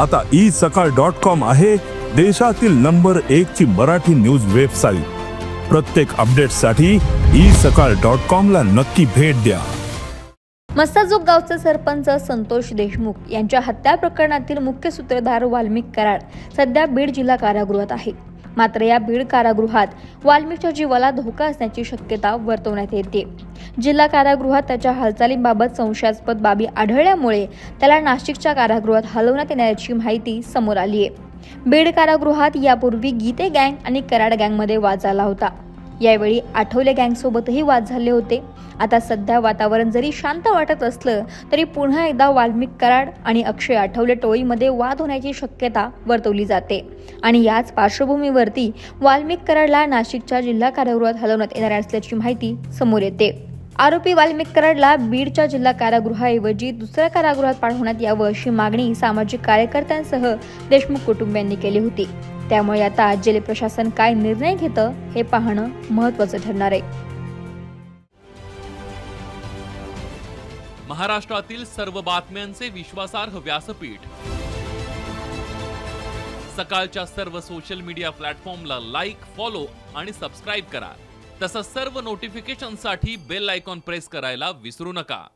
आता ई सकाळ dot com आहे देशातील नंबर एक ची मराठी न्यूज वेबसाईट. प्रत्येक अपडेटसाठी ई सकाळ डॉट कॉम ला नक्की भेट द्या. मस्ताजोग गावचे सरपंच संतोष देशमुख यांच्या हत्या प्रकरणातील मुख्य सूत्रधार वाल्मिक कराड सध्या बीड जिल्हा कारागृहात आहे. मात्र या बीड कारागृहात वाल्मिकच्या जीवाला धोका असण्याची शक्यता वर्तवण्यात येते. जिल्हा कारागृहात त्याच्या हालचालींबाबत संशयास्पद बाबी आढळल्यामुळे त्याला नाशिकच्या कारागृहात हलवण्यात येण्याची माहिती समोर आली आहे बीड कारागृहात यापूर्वी गीते गँग आणि कराड गँगमध्ये वाद झाला होता. यावेळी आठवले गँगसोबतही वाद झाले होते. आता सध्या वातावरण जरी शांत वाटत असलं तरी पुन्हा एकदा वाल्मिक कराड आणि अक्षय आठवले टोळीमध्ये वाद होण्याची शक्यता वर्तवली जाते. आणि याच पार्श्वभूमीवरती वाल्मिक कराडला नाशिकच्या जिल्हा कारागृहात हलवण्यात येणार असल्याची माहिती समोर येते. आरोपी वाल्मिक कराडला बीडच्या जिल्हा कारागृहाऐवजी दुसऱ्या कारागृहात पाठवण्यात यावं अशी मागणी सामाजिक कार्यकर्त्यांसह देशमुख कुटुंबियांनी केली होती. त्यामुळे आता जेल प्रशासन काय निर्णय घेतं हे पाहणं महत्वाचं ठरणार आहे. महाराष्ट्रातील सर्व बातम्यांचे विश्वासार्ह व्यासपीठ. सकाळच्या सर्व सोशल मीडिया प्लॅटफॉर्मला लाईक फॉलो आणि सबस्क्राईब करा. तसंच सर्व नोटिफिकेशनसाठी बेल आयकॉन प्रेस करायला विसरू नका.